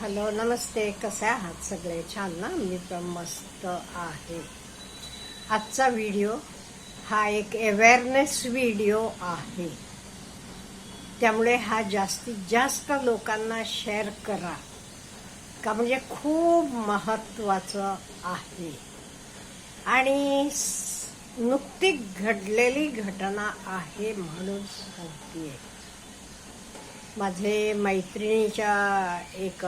Hello नमस्ते. कसे आहात सगळे? छान ना? मी पण मस्त आहे. आजचा व्हिडिओ हा एक अवेअरनेस व्हिडिओ आहे. त्यामुळे हा जास्तीत जास्त लोकांना शेअर करा. का म्हणजे खूप महत्त्वाचं आहे. आणि नुकती घडलेली घटना आहे म्हणून सांगते माझे मैत्रिणीच्या एक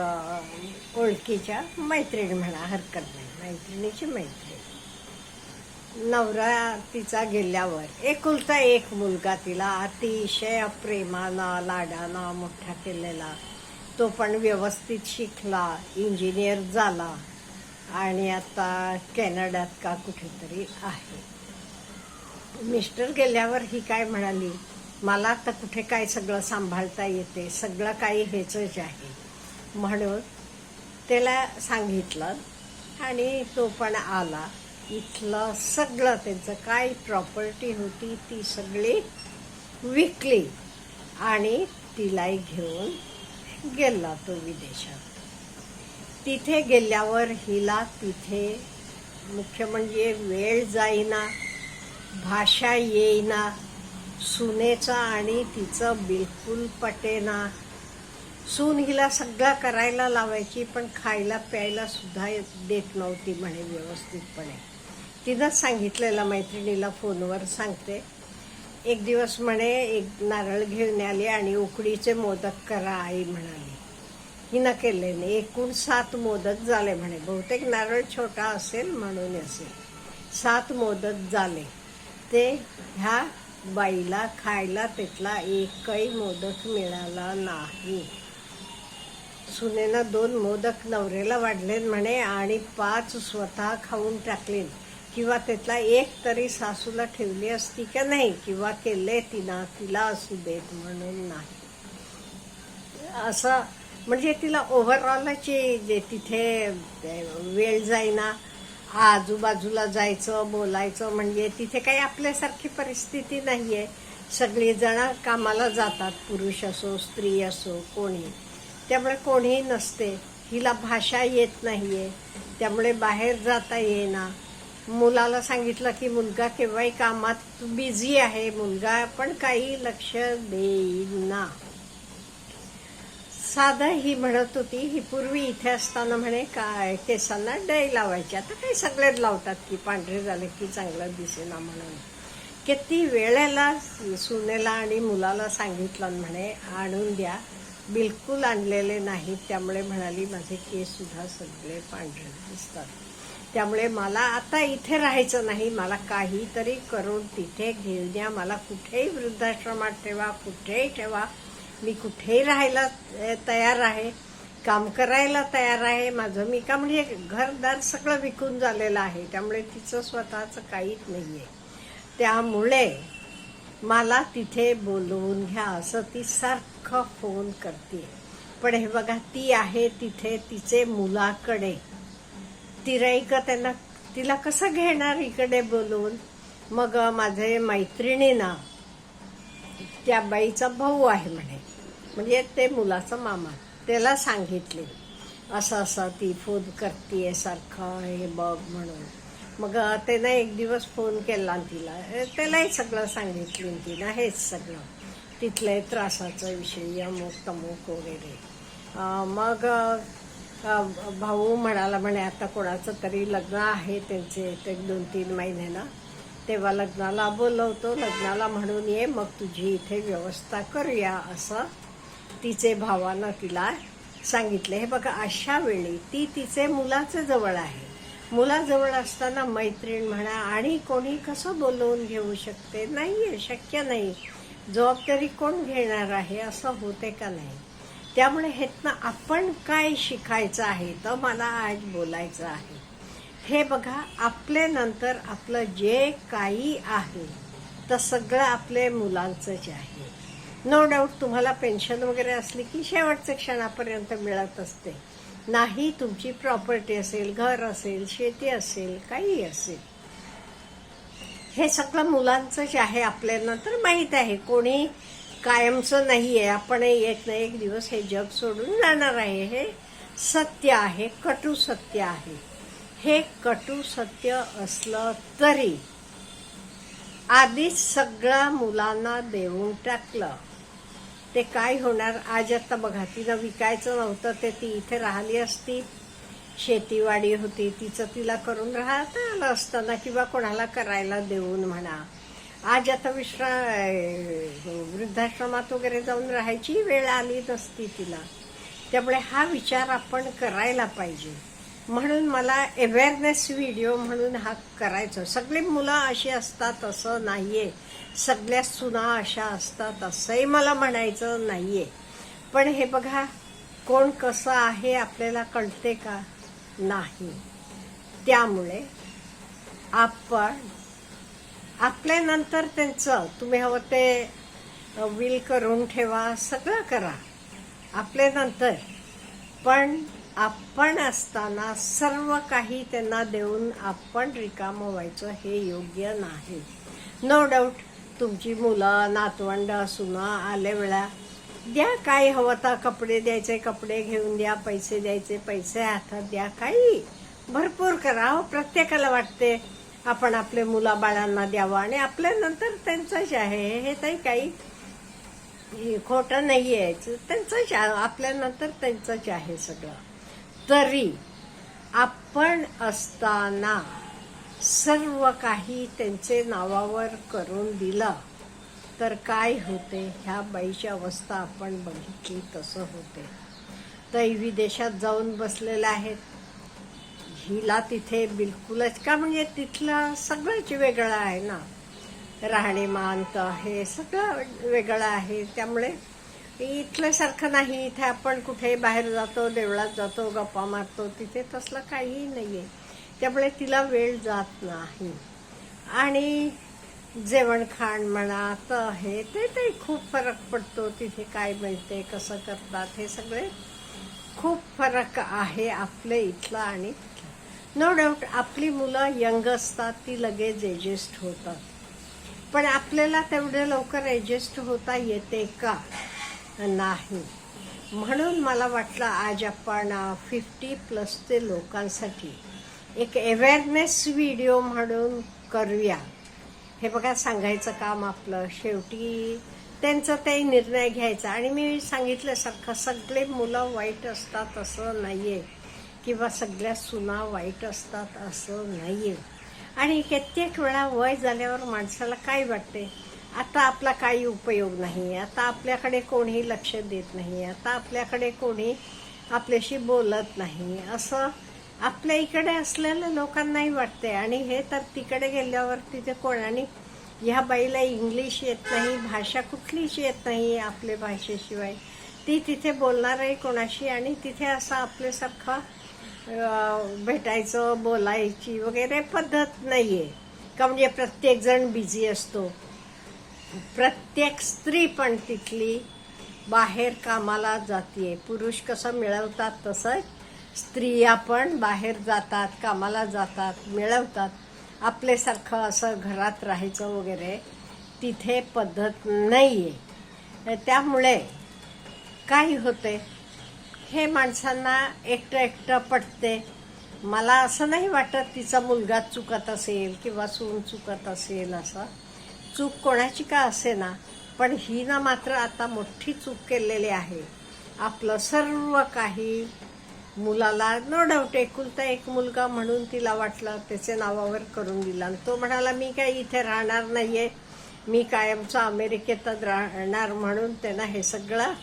ओळखीच्या मैत्रिणी म्हणा हरकत नाही. मैत्रिणीची मैत्रिणी. नवरा तिचा गेल्यावर एकुलता एक मुलगा तिला अतिशय प्रेमानं लाडानं मोठा केलेला. तो पण व्यवस्थित शिकला इंजिनियर झाला आणि आता कॅनडात का कुठेतरी आहे. मिस्टर गेल्यावर ही काय म्हणाली? मला तर कुठे काय सगळं सांभाळता येते सगळं काही ह्याचंच आहे. म्हणून त्याला सांगितलं आणि तो पण आला. इथलं सगळं त्यांचं काय प्रॉपर्टी होती ती सगळी विकली आणि तिलाही घेऊन गेला तो विदेशात. तिथे गेल्यावर हिला तिथे मुख्य म्हणजे वेळ जाईना भाषा येईना सुनेचा आणि तिचं बिलकुल पटेना सून हिला सगळं करायला लावायची पण खायला प्यायला सुद्धा देत नव्हती म्हणे व्यवस्थितपणे. तिनंच सांगितलेलं मैत्रिणीला फोनवर सांगते. एक दिवस म्हणे एक नारळ घेऊन आले आणि उकडीचे मोदक करा आई म्हणाली. हिनं केले नाही. एकूण सात मोदक झाले म्हणे. बहुतेक नारळ छोटा असेल म्हणून असेल. सात मोदक झाले. ते ह्या बाईला खायला त्यातला एकही मोदक मिळाला नाही. सुनेनं दोन मोदक नवऱ्याला वाढले म्हणे आणि पाच स्वतः खाऊन टाकले किंवा त्यातला एक तरी सासूला ठेवली असती का नाही? किंवा केले तिनं तिला असू देत म्हणून नाही. असं म्हणजे तिला ओव्हरऑलची जे तिथे वेळ जाईना आजूबाजूला जायचं बोलायचं म्हणजे तिथे काही आपल्यासारखी परिस्थिती नाही आहे सगळीजण कामाला जातात पुरुष असो स्त्री असो कोणी. त्यामुळे कोणीही नसते. हिला भाषा येत नाही आहे त्यामुळे बाहेर जाता येईना. मुलाला सांगितलं की मुलगा केव्हाही कामात बिझी आहे. मुलगा पण काही लक्ष देईना. साधं ही म्हणत होती ही पूर्वी इथे असताना म्हणे काय केसांना डय लावायची. आता काही सगळेच लावतात की पांढरे झाले की चांगलं दिसेना म्हणून. किती वेळेला सुनेला आणि मुलाला सांगितलं म्हणे आणून द्या. बिलकुल आणलेले नाहीत. त्यामुळे म्हणाली माझे केससुद्धा सगळे पांढरे दिसतात. त्यामुळे मला आता इथे राहायचं नाही. मला काहीतरी करून तिथे घेऊन द्या. मला कुठेही वृद्धाश्रमात ठेवा कुठेही ठेवा. मी कुठेही राहायला तयार आहे काम करायला तयार आहे माझं मी का म्हणजे घरदार सगळं विकून झालेलं आहे त्यामुळे तिचं स्वतःचं काहीच नाही आहे त्यामुळे मला तिथे बोलवून घ्या असं ती सारखं फोन करते. पण हे बघा ती आहे तिथे तिचे मुलाकडे. तिराईक त्यांना तिला कसं घेणार इकडे बोलवून? मग माझे मैत्रिणींना त्या बाईचा भाऊ आहे म्हणे. म्हणजे ते मुलाचा मामा. त्याला सांगितले असं असं ती फोन करते सारखं हे बघ म्हणून. मग त्यानं एक दिवस फोन केला तिला. त्यालाही सगळं सांगितलं तिनं हेच सगळं. तिथले त्रासाचा विषय अमुक तमुक वगैरे. मग भाऊ म्हणाला म्हणे आता कोणाचं तरी लग्न आहे त्यांचे ते दोन तीन महिन्यानं. तेव्हा लग्नाला बोलवतो लग्नाला म्हणून ये मग तुझी इथे व्यवस्था करूया असं तिचे भावानं तिला सांगितले. हे बघा अशा वेळी ती तिचे मुलाचं जवळ आहे. मुलाजवळ असताना मैत्रीण म्हणा आणि कोणी कसं बोलवून घेऊ शकते? नाही आहे शक्य नाही. जबाबदारी कोण घेणार आहे असं होते का नाही? त्यामुळे हेतनं आपण काय शिकायचं आहे? तर मला आज बोलायचं आहे. हे बघा आपले नंतर आपलं जे काही आहे तर सगळं आपले मुलांचंच आहे. नो डाऊट तुम्हाला पेन्शन वगैरे असली की शेवटच्या क्षणापर्यंत मिळत असते. नाही तुमची प्रॉपर्टी असेल घर असेल शेती असेल काही असेल. हे सगळं मुलांचंच आहे आपल्याला तर माहीत आहे. कोणी कायमचं नाही आहे आपण एक ना एक दिवस हे जग सोडून जाणार आहे. हे सत्य आहे कटू सत्य आहे. हे कटू सत्य असलं तरी आधीच सगळं मुलांना देऊन टाकलं. ते काय होणार? आज आता बघा तिला विकायचं नव्हतं ते ती इथे राहिली असती. शेतीवाडी होती तिचं तिला करून राहता आलं असतं ना किंवा कोणाला करायला देऊन म्हणा. आज आता विश्रा वृद्धाश्रमात वगैरे जाऊन राहायची वेळ आली नसती तिला. त्यामुळे हा विचार आपण करायला पाहिजे. म्हणून मला अवेअरनेस व्हिडिओ म्हणून हा करायचो. सगळी मुलं अशी असतात असं आहे सगळ्या सुना अशा असतात असंही मला म्हणायचं नाही आहे पण हे बघा कोण कसं आहे आपल्याला कळते का? नाही. त्यामुळे आपण आपल्यानंतर त्यांचं तुम्ही हवं ते विल करून ठेवा सगळं करा. आपल्यानंतर. पण आपण असताना सर्व काही त्यांना देऊन आपण रिकामं व्हायचं हे योग्य नाही. नो डाऊट तुमची मुलं नातवंड सुना आले वेळा द्या काय हवं तर कपडे द्यायचे कपडे घेऊन द्या पैसे द्यायचे पैसे हातात द्या काही. भरपूर करा हो प्रत्येकाला वाटते आपण आपले मुलाबाळांना द्यावं. आणि आपल्यानंतर त्यांचंच आहे हे ताई काही खोटं नाही आहे त्यांचंच आपल्यानंतर त्यांचंच आहे सगळं. तरी आपण असताना सर्व काही त्यांचे नावावर करून दिलं तर काय होते? ह्या बाईची अवस्था आपण बघितली तसं होते. दैवी देशात जाऊन बसलेल्या आहेत. हिला तिथे बिलकुलच का म्हणजे तिथलं सगळंच वेगळं आहे ना. राहणीमान तर हे सगळं वेगळं आहे. त्यामुळे इथल्यासारखं नाही. इथे आपण कुठे बाहेर जातो देवळात जातो गप्पा मारतो तिथे तसलं काहीही नाही आहे त्यामुळे तिला वेळ जात नाही. आणि जेवण खाण म्हणा तर हे ते ते खूप फरक पडतो. तिथे काय मिळते कसं करतात हे सगळे खूप फरक आहे आपलं इथला आणि नो डाऊट आपली मुलं यंग असतात ती लगेच एडजस्ट होतात. पण आपल्याला तेवढे लवकर ऍडजस्ट होता येते का? नाही. म्हणून मला वाटलं आज आपण फिफ्टी प्लसचे लोकांसाठी एक अवेअरनेस व्हिडिओ म्हणून करूया. हे बघा सांगायचं काम आपलं. शेवटी त्यांचा ते निर्णय घ्यायचा. आणि मी सांगितल्यासारखं सगळे मुलं वाईट असतात असं नाही आहे किंवा सगळ्या सुना वाईट असतात असं नाही आहे आणि कित्येक वेळा वय झाल्यावर माणसाला काय वाटते? आता आपला काही उपयोग नाही. आता आपल्याकडे कोणी लक्ष देत नाही. आता आपल्याकडे कोणी आपल्याशी बोलत नाही. असं आपल्या इकडे असलेल्या लोकांनाही वाटते. आणि हे तर तिकडे गेल्यावर तिथे कोणाने ह्या बाईला इंग्लिश येत नाही भाषा कुठलीच येत नाही आपल्या भाषेशिवाय. ती तिथे बोलणारही कोणाशी आणि तिथे असं आपल्यासारखं भेटायचं बोलायची वगैरे पद्धत नाही आहे का म्हणजे प्रत्येकजण बिझी असतो. प्रत्येक स्त्री पण तिथली बाहेर कामाला जाते पुरुष कसं मिळवतात तसंच स्त्रिया पण बाहेर जातात कामाला जातात मिळवतात. आपल्यासारखं असं घरात राहायचं वगैरे तिथे पद्धत नाही आहे त्यामुळे काय होते. हे माणसांना एकटं एकटं पटते. मला असं नाही वाटत तिचा मुलगा चुकत असेल किंवा सून चुकत असेल असं. चूक कोणाची का असे ना पण ही ना मात्र आता मोठी चूक केलेली आहे. आपलं सर्व काही मुलाला नो डाऊट एकुलता एक मुलगा म्हणून तिला वाटलं त्याचे नावावर करून दिला. आणि तो म्हणाला मी काय इथे राहणार नाहीये. मी कायमचं अमेरिकेतच राहणार म्हणून त्यांना हे सगळं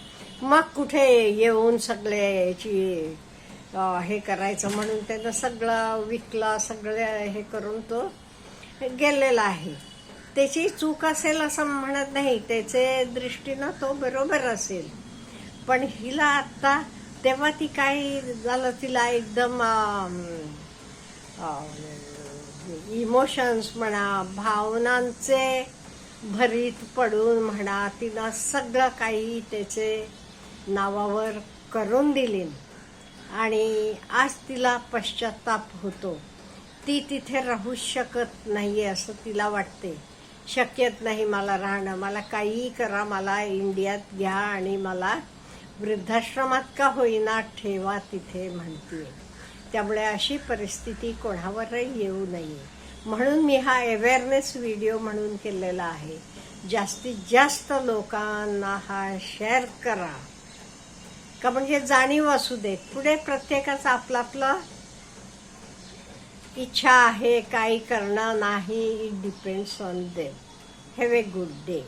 मग कुठे येऊन सगळे याची हे करायचं म्हणून त्यानं सगळं विकलं सगळं हे करून तो गेलेला आहे. त्याची चूक असेल असं म्हणत नाही त्याचे दृष्टीनं तो बरोबर असेल. पण हिला आता तेव्हा ती काय झालं तिला एकदम इमोशन्स म्हणा भावनांचे भरीत पडून म्हणा तिला सगळं काही त्याचे नावावर करून दिली. आणि आज तिला पश्चाताप होतो. ती तिथे राहू शकत नाही असं तिला वाटते. शक्यत नाही मला राहणं. मला काही करा मला इंडियात घ्या आणि मला वृद्धाश्रमात का होईना ठेवा तिथे म्हणते त्यामुळे अशी परिस्थिती कोणावरही येऊ नये. म्हणून मी हा अवेअरनेस व्हिडिओ म्हणून केलेला आहे. जास्तीत जास्त लोकांना हा शेअर करा. का म्हणजे जाणीव असू देत. पुढे प्रत्येकाचा आपला आपलं इच्छा आहे काही करणार नाही. It depends on them have a good day